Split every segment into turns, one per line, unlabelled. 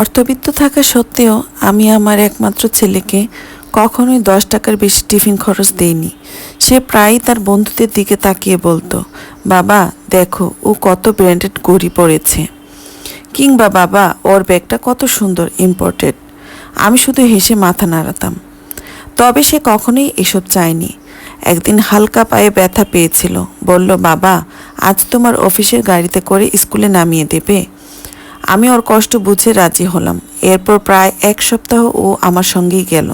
অর্থবিত্ত থাকা সত্ত্বেও আমি আমার একমাত্র ছেলেকে কখনোই দশ টাকার বেশি টিফিন খরচ দেইনি। সে প্রায়ই তার বন্ধুদের দিকে তাকিয়ে বলতো, বাবা, দেখো, ও কত ব্র্যান্ডেড ঘড়ি পড়েছে কিংবা, বাবা, ওর ব্যাগটা কত সুন্দর ইম্পোর্টেড আমি শুধু হেসে মাথা নাড়াতাম। তবে সে কখনোই এসব চায়নি। একদিন হালকা পায়ে ব্যথা পেয়েছিল। বলল, বাবা, আজ তোমার অফিসের গাড়িতে করে স্কুলে নামিয়ে দেবে? আমি ওর কষ্ট বুঝে রাজি হলাম। এরপর প্রায় এক সপ্তাহ ও আমার সঙ্গেই গেল।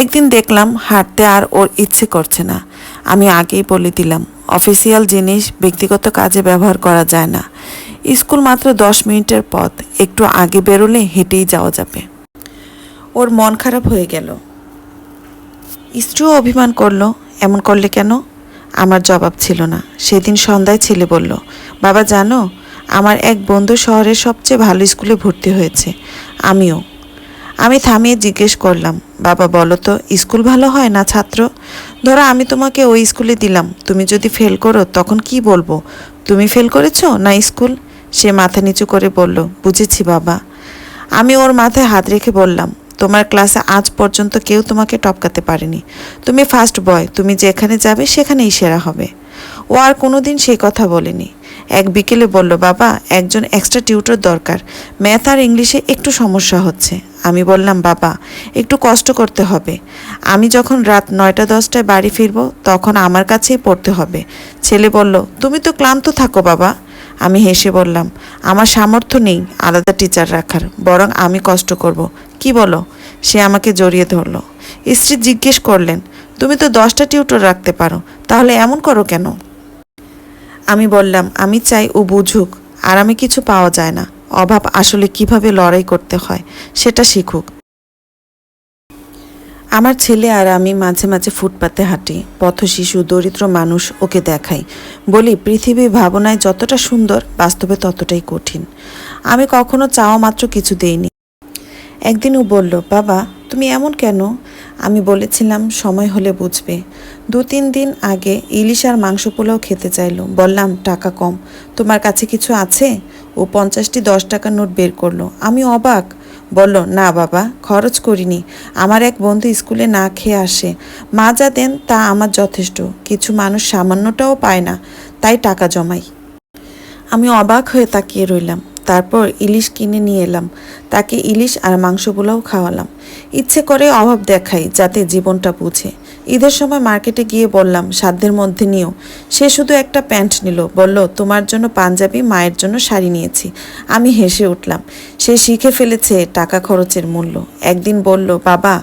একদিন দেখলাম হাঁটতে আর ওর ইচ্ছে করছে না। আমি আগেই বলে দিলাম, অফিসিয়াল জিনিস ব্যক্তিগত কাজে ব্যবহার করা যায় না। স্কুল মাত্র দশ মিনিটের পথ, একটু আগে বেরোলে হেঁটেই যাওয়া যাবে। ওর মন খারাপ হয়ে গেল। স্ত্রীও অভিমান করল, এমন করলে কেন? আমার জবাব ছিল না। সেদিন সন্ধ্যায় ছেলে বলল, বাবা, জানো আমার এক বন্ধু শহরের সবচেয়ে ভালো স্কুলে ভর্তি হয়েছে, আমিও। আমি থামিয়ে জিজ্ঞেস করলাম, বাবা, বলো তো, স্কুল ভালো হয় না, ছাত্র? ধরো আমি তোমাকে ওই স্কুলে দিলাম, তুমি যদি ফেল করো, তখন কি বলব? তুমি ফেল করেছ না স্কুল? সে মাথা নিচু করে বলল, বুঝেছি, বাবা। আমি ওর মাথায় হাত রেখে বললাম, তোমার ক্লাসে আজ পর্যন্ত কেউ তোমাকে টপকাতে পারেনি। তুমি ফার্স্ট বয় তুমি যেখানে যাবে, সেখানেই সেরা হবে। ও আর কোনোদিন সেই কথা বলেনি। এক বিকেলে বলল, বাবা, একজন এক্সট্রা টিউটর দরকার। ম্যাথ আর ইংলিশে একটু সমস্যা হচ্ছে। আমি বললাম, বাবা, একটু কষ্ট করতে হবে। আমি যখন রাত নয়টা দশটায় বাড়ি ফিরবো, তখন আমার কাছেই পড়তে হবে। ছেলে বলল, তুমি তো ক্লান্ত থাকো, বাবা। আমি হেসে বললাম, আমার সামর্থ্য নেই আলাদা টিচার রাখার, বরং আমি কষ্ট করব। কি বলো? সে আমাকে জড়িয়ে ধরলো। স্ত্রী জিজ্ঞেস করলেন, তুমি তো দশটা টিউটর রাখতে পারো, তাহলে এমন করো কেন? আমি বললাম, আমি চাই ও বুঝুক, আর আমি কিছু পাওয়া যায় না। অভাব আসলে কীভাবে লড়াই করতে হয়, সেটা শিখুক। আমার ছেলে আর আমি মাঝে মাঝে ফুটপাতে হাঁটি, পথ শিশু, দরিদ্র মানুষ ওকে দেখাই। বলি পৃথিবী ভাবনায় যতটা সুন্দর, বাস্তবে ততটাই কঠিন। আমি কখনো চাওয়া মাত্র কিছু দেইনি। একদিন ও বলল, বাবা, তুমি এমন কেন? আমি বলেছিলাম, সময় হলে বুঝবে। দু তিন দিন আগে ইলিশ আর মাংস পোলাও খেতে চাইলো। বললাম, টাকা কম। তোমার কাছে কিছু আছে? ও পঞ্চাশটি দশ টাকার নোট বের করল। আমি অবাক। বলল, না বাবা, খরচ করিনি। আমার এক বন্ধু স্কুলে না খেয়ে আসে। মা যা দেন তা আমার যথেষ্ট। কিছু মানুষ সামান্যটাও পায় না। তাই টাকা জমাই। আমি অবাক হয়ে তাকিয়ে রইলাম। তারপর ইলিশ কিনে নিয়ে এলাম। তাকে ইলিশ আর মাংস পোলাও খাওয়ালাম। ইচ্ছে করে অভাব দেখাই যাতে জীবনটা বুঝে। ঈদের সময় মার্কেটে গিয়ে বললাম, সাধ্যের মধ্যে নিও। সে শুধু একটা প্যান্ট নিল, বলল, তোমার জন্য পাঞ্জাবি, মায়ের জন্য শাড়ি নিয়েছি। আমি হেসে উঠলাম, সে শিখে ফেলেছে টাকা খরচের মূল্য। একদিন বলল, বাবা,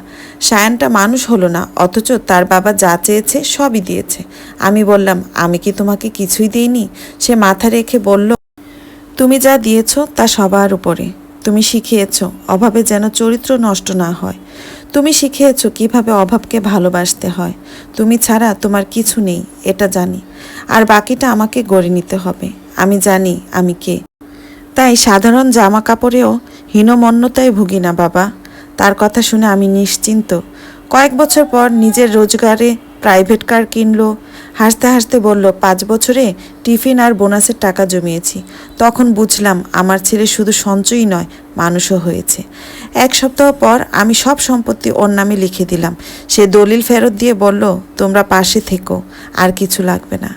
সায়ানটা মানুষ হলো না, অথচ তার বাবা যা চেয়েছে সবই দিয়েছে। আমি বললাম, আমি কি তোমাকে কিছুই দিইনি? সে মাথা রেখে বলল তুমি যা দিয়েছ তা সবার উপরে। তুমি শিখিয়েছ অভাবে যেন চরিত্র নষ্ট না হয়। তুমি শিখিয়েছ কীভাবে অভাবকে ভালোবাসতে হয়। তুমি ছাড়া তোমার কিছু নেই, এটা জানি। আর বাকিটা আমাকে গড়ে নিতে হবে। আমি জানি আমি কে। তাই সাধারণ জামা কাপড়েও হীনমন্যতায় ভুগি না বাবা। তার কথা শুনে আমি নিশ্চিন্ত। কয়েক বছর পর নিজের রোজগারে প্রাইভেট কার কিনলো। হাসতে হাসতে বলল, পাঁচ বছরে টিফিন আর বোনাসের টাকা জমিয়েছি। তখন বুঝলাম আমার ছেলে শুধু সঞ্চয়ই নয়, মানুষও হয়েছে। এক সপ্তাহ পর আমি সব সম্পত্তি ওর নামে লিখে দিলাম। সে দলিল ফেরত দিয়ে বলল, তোমরা পাশে থেকো, আর কিছু লাগবে না।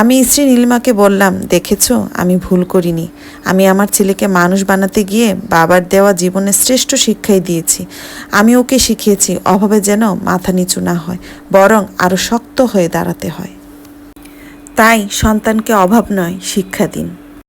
আমি স্ত্রী নীলিমাকে বললাম, দেখেছ, আমি ভুল করিনি। আমি আমার ছেলেকে মানুষ বানাতে গিয়ে বাবার দেওয়া জীবনের শ্রেষ্ঠ শিক্ষাই দিয়েছি। আমি ওকে শিখিয়েছি অভাবে যেন মাথা নিচু না হয়, বরং আরও শক্ত হয়ে দাঁড়াতে হয়। তাই সন্তানকে অভাব নয়, শিক্ষা দিন।